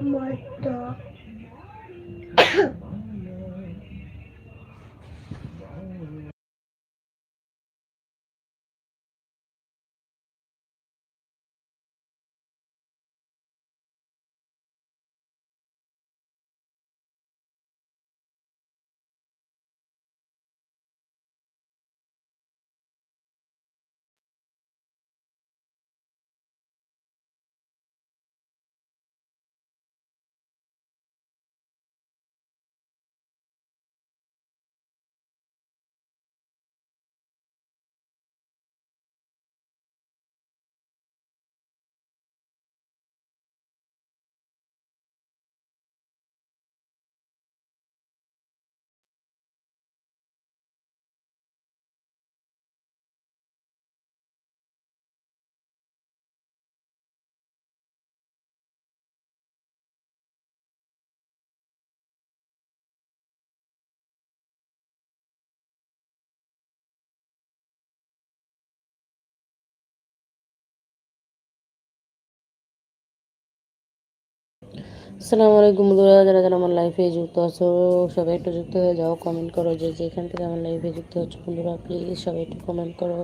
molto আসসালামু আলাইকুম বন্ধুরা, যারা যারা আমার লাইফে যুক্ত আছো, সবাই একটু যুক্ত হয়ে যাও কমেন্ট করো যে যেখান থেকে আমার লাইফে যুক্ত হচ্ছে বন্ধুরা প্লিজ সবাই একটু কমেন্ট করো।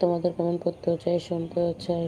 তোমাদের কমেন্ট করতেও চাই, শুনতেও চাই।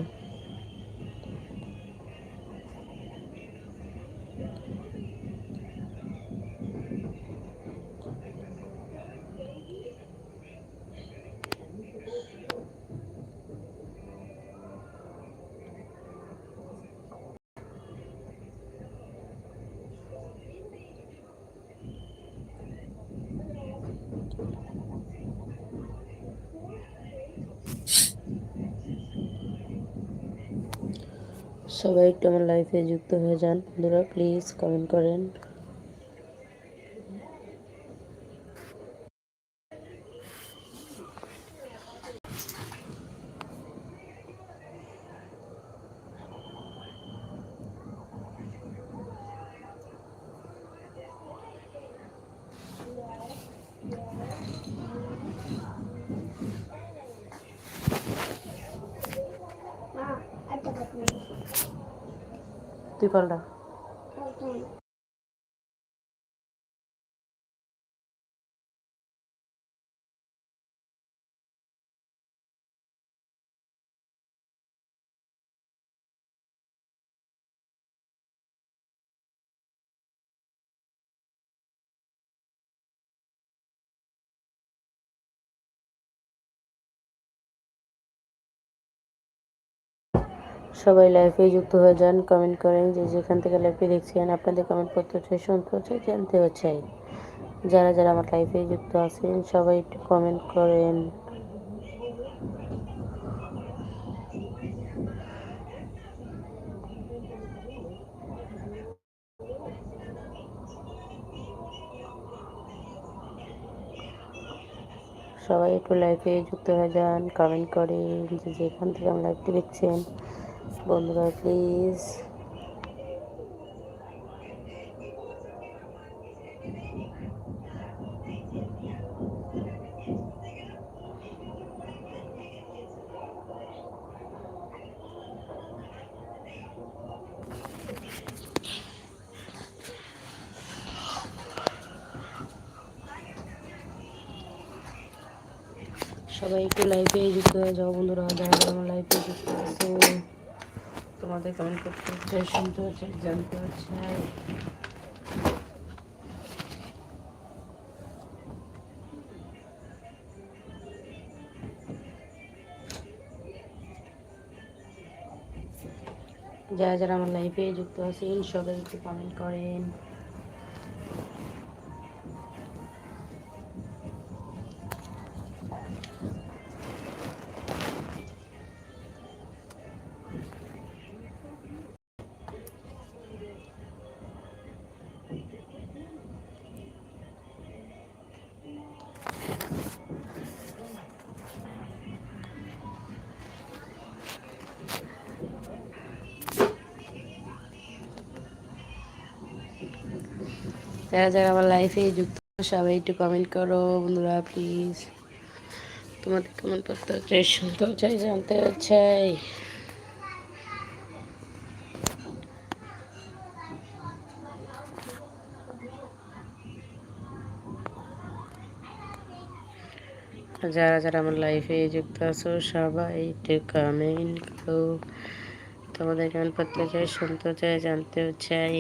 সবাই একটু আমার লাইফে যুক্ত হয়ে যান। বন্ধুরা প্লিজ কমেন্ট করেন। তুই পাল্টা সবাই লাইফে যুক্ত হয়ে যান কমেন্ট করেন যে যেখান থেকে লাইফে দেখছেন, আপনাদের কমেন্ট করতে চাই শুনতে চাই জানতেও চাই। যারা যারা আমার লাইফে যুক্ত আছেন, সবাই একটু কমেন্ট করেন। সবাই একটু লাইফে যুক্ত হয়ে যান কমেন্ট করেন যে যেখান থেকে আমার লাইভটি দেখছেন। বন্ধুরা প্লিজ সবাই একটু লাইভে যুক্ত হয়ে যাও বন্ধুরা যারা আমার লাইভে যুক্ত আছে। তোমাদের কমেন্ট করতে হচ্ছে? শুনতে হচ্ছে জানতে হচ্ছে। যারা যারা আমার লাইফে যুক্ত আছেন সবাই একটু কমেন্ট করেন। যারা যারা আমার লাইফে যুক্ত সবাই একটু কমেন্ট করো। বন্ধুরা প্লিজ তোমাদের কেমন করতে চাই শুনতেও চাই জানতেও চাই যারা যারা আমার লাইফে যুক্ত আছো, সবাই একটু কমেন্ট করো। তোমাদের কেমন করতে চাই শুনতেও চাই জানতেও চাই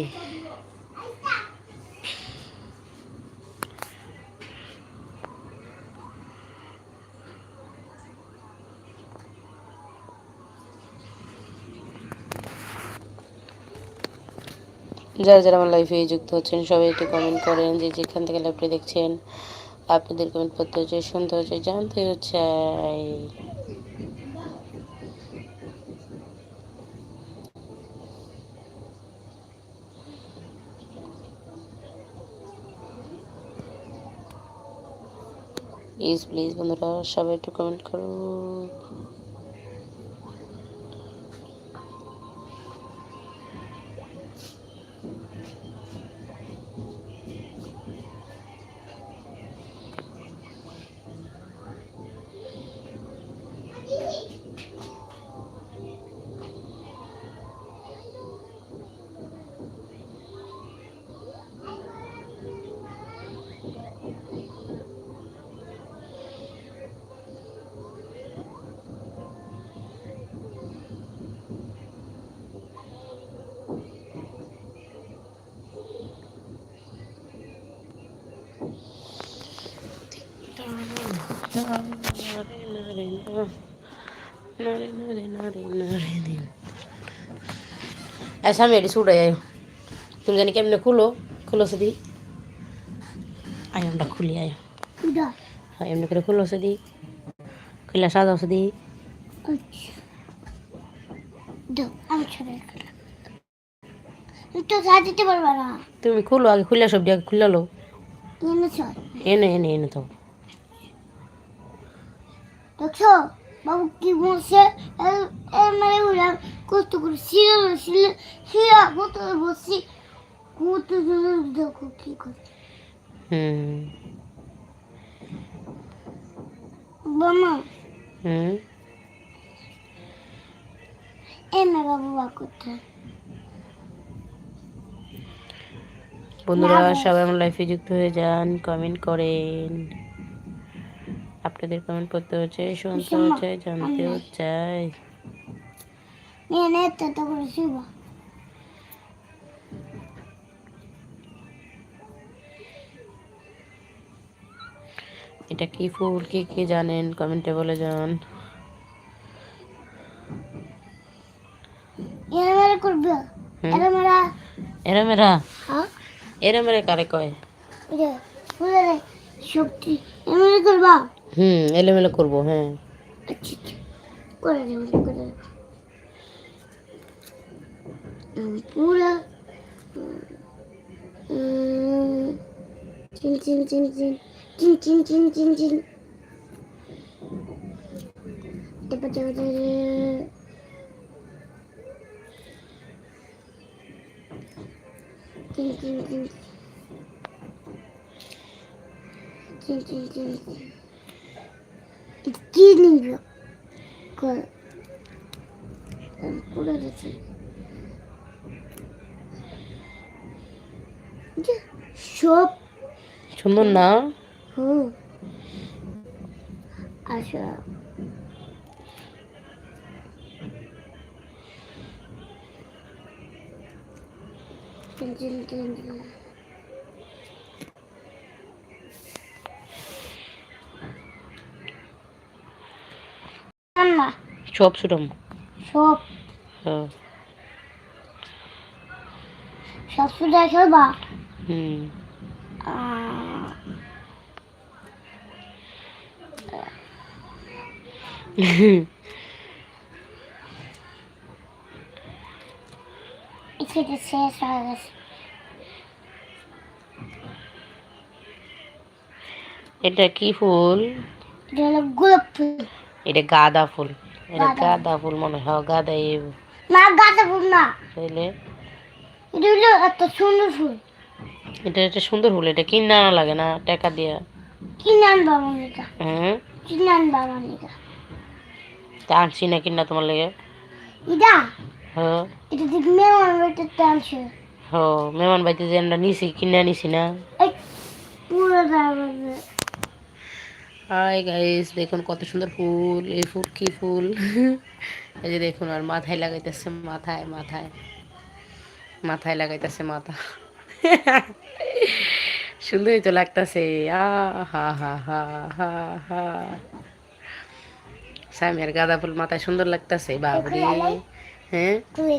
যারা যারা আমার লাইফে যুক্ত হচ্ছেন, সবাই একটু কমেন্ট করেন যে যেখান থেকে লাইভটি দেখছেন, আপনাদের কমেন্ট করতে হচ্ছে শুনতে হচ্ছে জানতেও চাই প্লিজ প্লিজ বন্ধুরা, সবাই একটু কমেন্ট নরে নরে নরে নরে নরে দিন এই সামনে এটি ছুটে যাই তুমি জানি কেমনে খুলো খুলো সেদি আয় আমরা খুলি আয় এমনি করে খুলো সেদি খুলে সাজাও সেদি তুমি খুলো আগে খুলে সবজি আগে খুলে লো এনে এনে এনে তো দেখছ বাবু কি এ মানে উড়াম কষ্ট করে সিরিয়াল সিরিয়াল সিরিয়াল কত বসছি কত দেখো কি করে হুম বামা হুম এনে বাবু বা কোথায় বন্ধুরা সবাই আমার লাইফে যুক্ত হয়ে যান কমেন্ট করেন। আপনাদের কমেন্ট পড়তেও হচ্ছে? শুনতে হচ্ছে জানতে হচ্ছে। এটা কি ফুল? কি কি জানেন? কমেন্টে বলে যান। এরমেরা কারে কয়? শক্তি। এমনি করবা। হুম এলোমেলো করবো হ্যাঁ আচ্ছা আচ্ছা করে দেবো করে দেবো আমি পুরো উম, চিন চিন চিন চিন চিন চিন চিন চিন চিন টেপা টেপা টেপা চিন চিন চিন চিন চিন চিন চিন কি নিল করে দিচ্ছি সব সুন্দর না হুম আচ্ছা Dun, dun, dun, dun. সব সুরম সব। হ্যাঁ। সব সুদা সবা। হুম। সেটা শেষ হয়ে গেছে এটা কি ফুল? এটা গোলাপ ফুল। এটা গাঁদা ফুল। এটা গাঁদা। ফুল মনে হয় গাঁদা না গাঁদা ফুল না। বুঝলে এটা এত সুন্দর ফুল। এটা একটা সুন্দর ফুল এটা কিনে আনা লাগে না টাকা দিয়া? কি নাম বাবা এটা? হ্যাঁ? চিনান বাবা নিকা তা আনছি না কিনা তোমার লেগে? ইদা? হ্যাঁ। এটা দেখ মেমন বেটে টানছে হো মেহমান বাড়িতে যে আমরা নিছি কিনে নিছি না? পুরো দাঁড়াবে হাই গাইস দেখুন কত সুন্দর ফুল। এই ফুল কি ফুল? এই যে দেখুন আর মাথায় লাগাইতেছে মাথায় মাথায়। মাথায় লাগাইতেছে মাথা। সুন্দরই তো লাগতেছে। আ হা হা হা হা হা। সামিয়ার গাঁদা ফুল মাথায় সুন্দর লাগতেছে বাবরে হ্যাঁ? তুই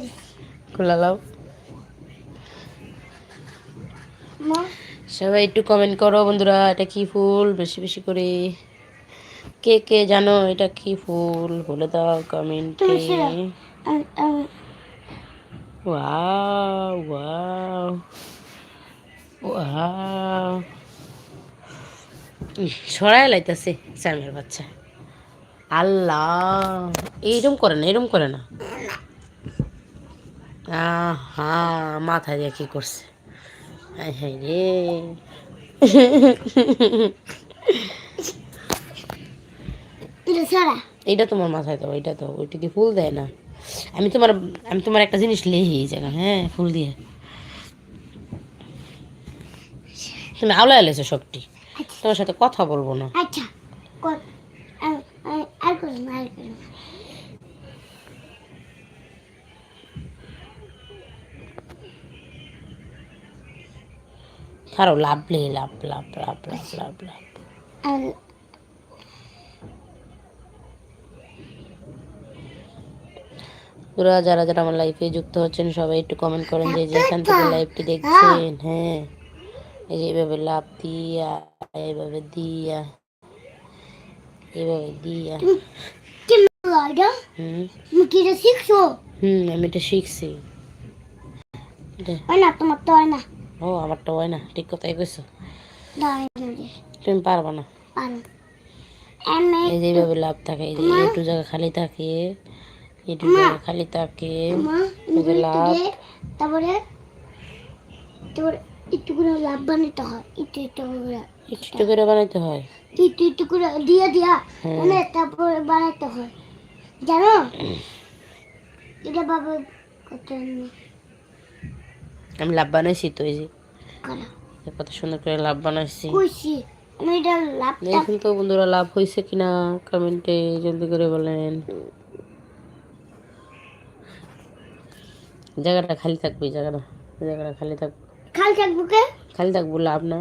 খোলা লাও মা? সবাই একটু কমেন্ট করো বন্ধুরা এটা কি ফুল? বেশি বেশি করে কে কে জানো এটা কি ফুল? বলে দাও কমেন্টে ওয়াও ওয়াও ওয়াও সরাই লাইতেছে স্যামের বাচ্চা। আল্লাহ এইরকম করে না এরকম করে না। হা মাথা দিয়ে কি করছে? হাই হাই রে। এটা এইটা তোমার মাথায় তো এইটা তো ওইটা কি ফুল দেয় না। আমি তোমার আমি তোমার একটা জিনিস লেহি এই জায়গা হ্যাঁ ফুল দিয়ে। তুমি আওলা এলেছো সবটি। তোমার সাথে কথা বলব না। আচ্ছা কর আমি- আমি আর করো না আর করো না খারো লাভ লে লাভ লাভ লাভ লাভ লাভ লাভ। পুরা যারা যারা আমার লাইফে যুক্ত হচ্ছেন সবাই একটু কমেন্ট করেন যে যেখান থেকে লাইভটি দেখছেন হ্যাঁ। এই যে এইভাবে লাভ দিয়া এইভাবে দিয়া এইভাবে দিয়া। হুম? আমি এটা শিখছি। না তোমার তো না। ও আমারটা হয় না। ঠিক কথাই কইছো। তুমি পারবা না। এই যে এইভাবে লাভ থাকে এই যে একটু জায়গা খালি থাকে একটু জায়গা খালি থাকে লাভ। তারপরে তারপরে একটু করে লাভ বানাতে হয়। একটু একটু করে একটু একটু করে বানাইতে হয়? একটু একটু করে দিয়ে দিয়া হ্যাঁ। মানে তারপরে বানাতে হয়। জানো? এটা বাবা করতে আমি লাভ বানাইছি তো এই যে। কত সুন্দর করে লাভ বানাইছি। খুশি। আমি এটা লাভটা দেখুন তো বন্ধুরা লাভ হয়েছে কিনা কমেন্টে জলদি করে বলেন। জায়গাটা খালি থাকবে জায়গাটা। জায়গাটা খালি থাকবে খাল থাকব কে? খালি থাকব লাভ না।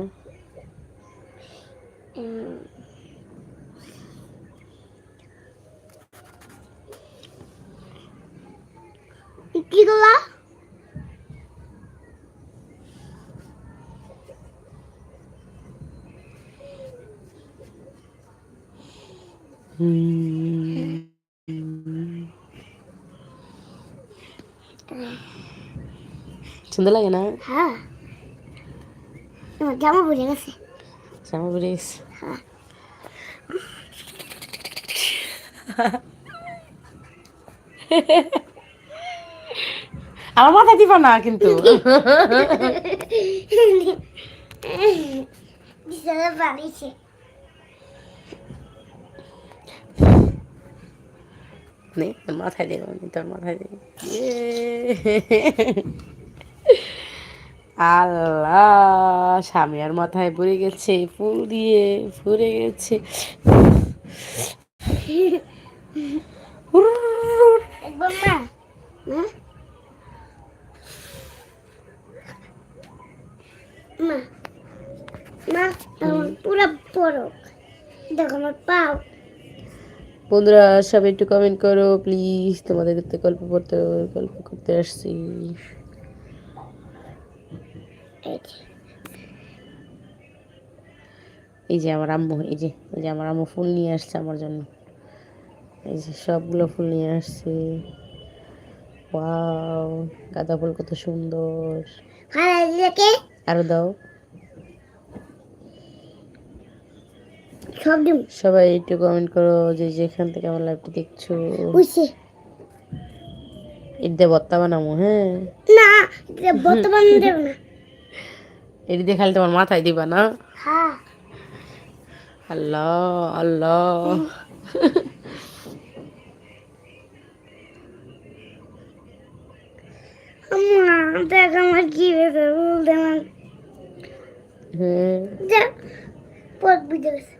কি করলা সুন্দর লাগে না হ্যাঁ জামা পড়ে গেছে জামা পরে গেছে হ্যাঁ আমার মাথা দিবা না কিন্তু বিশাল বাড়িছে নে মাথায় দেবো আমি তোর মাথায় দেবো আল্লাহ স্বামীর মাথায় পড়ে গেছে ফুল দিয়ে ফুরে গেছে। মা মা মা পুরো বড় দেখো আমার পাও বন্ধুরা সবাই একটু কমেন্ট করো প্লিজ তোমাদের করতে গল্প করতে গল্প করতে আসছি। এই যে, আমার আম্মু এই যে এই যে আমার আম্মু ফুল নিয়ে আসছে আমার জন্য। এই যে সবগুলো ফুল নিয়ে আসছে। ওয়াও গাঁদা ফুল কত সুন্দর। আরও দাও। সবাই একটু কমেন্ট করো যে যেখান থেকে আমার লাইভটা দেখছ। এটা বর্তা বানাবো হ্যাঁ? না এটা বত্তা বানানো না। এটি দেখালে তোমার মাথায় দিবা না? হ্যাঁ। আল্লাহ আল্লাহ। দেখ আমার কি হয়েছে বলতে আমার হ্যাঁ। যা পথ বুঝে গেছে।